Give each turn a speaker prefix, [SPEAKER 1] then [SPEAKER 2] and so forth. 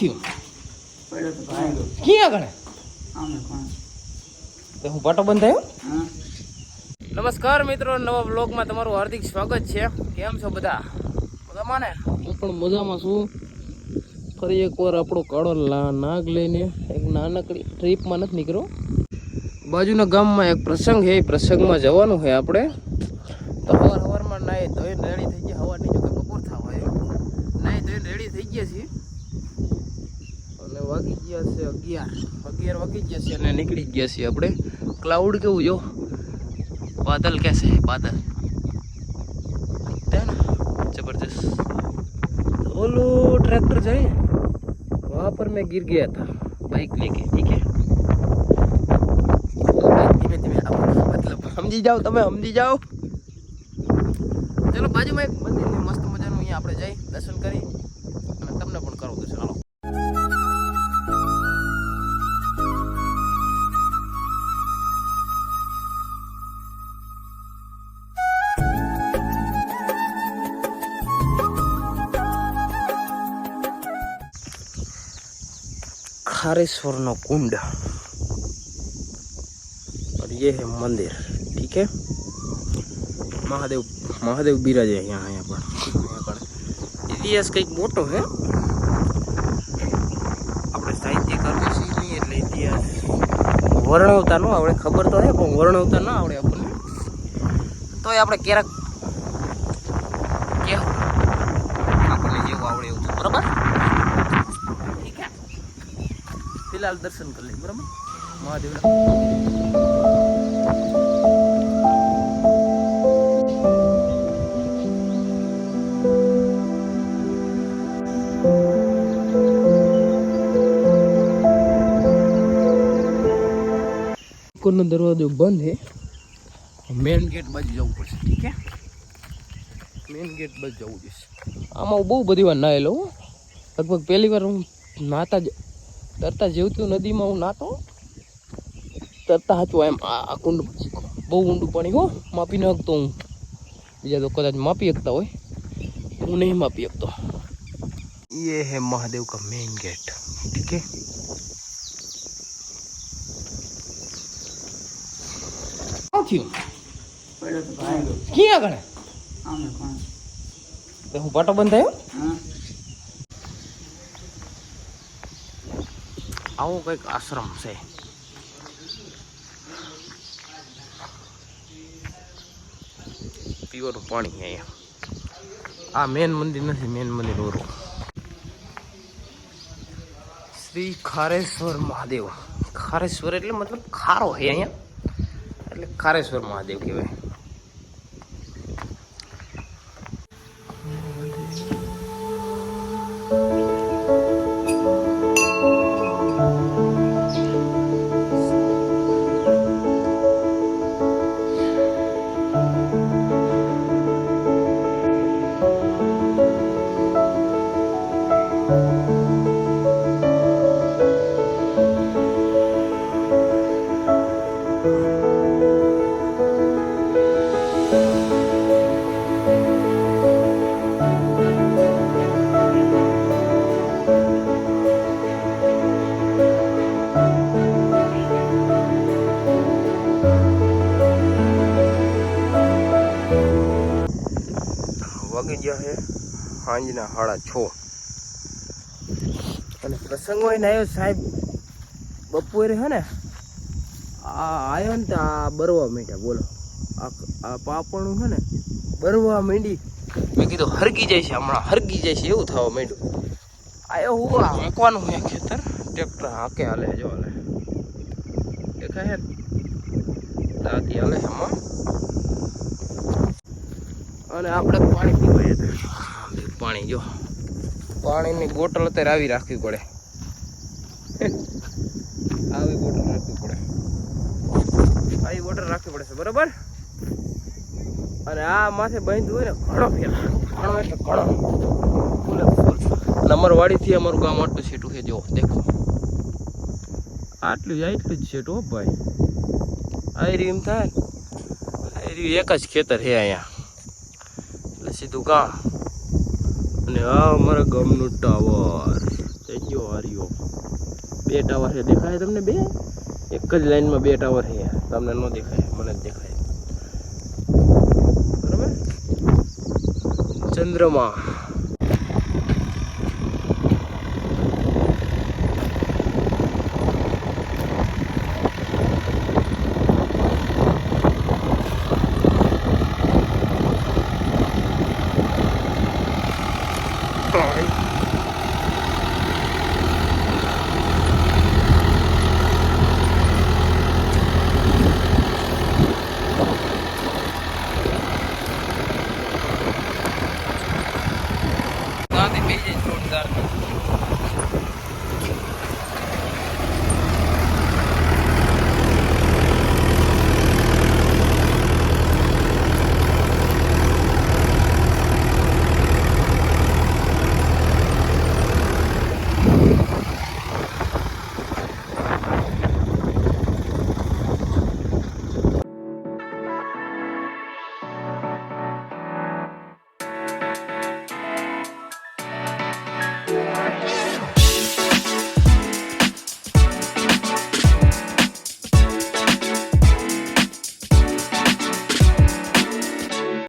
[SPEAKER 1] થયું? ક્યાં આગળ? તો હું પાટો બંધ થયો નમસ્કાર મિત્રો નવા બ્લોગમાં તમારું હાર્દિક સ્વાગત છે. કેમ છો બધા? મજામાં ને? હું પણ મજામાં છું. ફરી એકવાર આપણો કાળો લા- નાગ લઈને એક નાનકડી ટ્રીપમાં નથી નીકળ્યો. બાજુના ગામમાં એક પ્રસંગ છે એ પ્રસંગમાં જવાનું છે આપણે. તો હવાર હવારમાં નાહી ધોઈને રેડી થઈ ગયા. હવાની જો કે બપોર થવા આવ્યો નાહી ધોઈને રેડી થઈ ગયા છીએ. અગિયાર. વાગી ગયા છે અને નીકળી ગયા છીએ આપણે. ક્લાઉડ કેવું, જો? વાદળ કહેશે વાદળ જબરજસ્ત. ઓલું ટ્રેક્ટર જાય વહાં પર મેં ગીર ગયા હતા. બાઇક લેકે. ઠીક હે ધીમે ધીમે મતલબ સમજી જાઓ તમે, સમજી જાઓ. ચલો, બાજુમાં એક મંદિર મસ્ત મજાનું અહીંયા આપણે જઈ દર્શન કરી. खारेश्वर नो कुंड और ये है मंदिर ठीक है महादेव महादेव बिराजे हैं यहाँ यहाँ पर यहाँ पर ઇતિહાસ કંઈક મોટો છે આપણે સાહિત્ય કરવું છીએ નહીં એટલે ઇતિહાસ વર્ણવતા ન આવડે ખબર તો છે પણ વર્ણવતા ન આવડે આપણને તોય આપણે ક્યારેક કહેવું આપણને જેવું આવડે એવું બરાબર ફિલહાલ દર્શન કરી લઈએ બરાબર? મહાદેવના. કોનો દરવાજો બંધ હે? મેન ગેટ બાજુ જવું પડશે. ઠીક હે મેન ગેટ બાજુ જવું જોઈશે આમાં બહુ બધી વાર નાહેલો હો. લગભગ પહેલી વાર હું નાતા જ તરતા જેવતું નદીમાં હું નાતો તરતા હતું એમ આ આ કુંડ બહુ ઊંડું પાણી હો માપી ન શકતો હું બીજા તો કદાચ માપી શકતા હોય હું નહીં માપી શકતો ये है महादेव का मेन गेट ठीक है શું થયું
[SPEAKER 2] પડ્યો તો ભાઈ
[SPEAKER 1] ક્યાં આગળ
[SPEAKER 2] આમે કોણ
[SPEAKER 1] તો હું પાટો બંધ થયો આવો કંઈક આશ્રમ છે પીવાનું પાણી અહીંયા આ મેન મંદિર નથી મેન મંદિર ઓરું શ્રી ખારેશ્વર મહાદેવ ખારેશ્વર એટલે મતલબ ખારો છે અહીંયા એટલે ખારેશ્વર મહાદેવ કહેવાય વાગી ગયા છે. સાંજના સાડા છ. અને પ્રસંગ હોય ને આવ્યો સાહેબ બપોરે હે ને? આ આવ્યો ને તો આ બરવા માંડ્યા બોલો. આ પાપણું છે ને બરવા માંડી. મેં કીધું હરગી જાય છે હમણાં હરગી જાય છે એવું થવા માંડ્યું. આવ્યો હું હાંકવાનું હોય ખેતર? ટ્રેક્ટર હાંકે હાલે જો હાલે. દેખાય દાદી હાલે આમાં અને આપણે પાણી પીવાય પાણી જો. પાણીની બોટલ અત્યારે આવી રાખવી પડે. આવી બોટલ રાખવી પડે. આવી બોટલ રાખવી પડે છે બરોબર? અને આ માથે બાંધ્યું હોય ને ઘણો ફેર. ઘણો એટલે ઘણો. ફૂલે ફૂલ. અને અમારું વાડીથી અમારું ગામ આટલું છેટું છે જો દેખો. આટલું જ આટલું જ છેટું હો ભાઈ. આ રીમ થાય આ એક જ ખેતર છે અહીંયા. એટલે કા અને આ અમારા ગામનું ટાવર થઈ ગયો હરિયો બે ટાવર છે. દેખાય તમને બે? એક જ લાઈનમાં બે ટાવર છે. તમને ન દેખાય, મને જ દેખાય. બરાબર? ચંદ્રમા.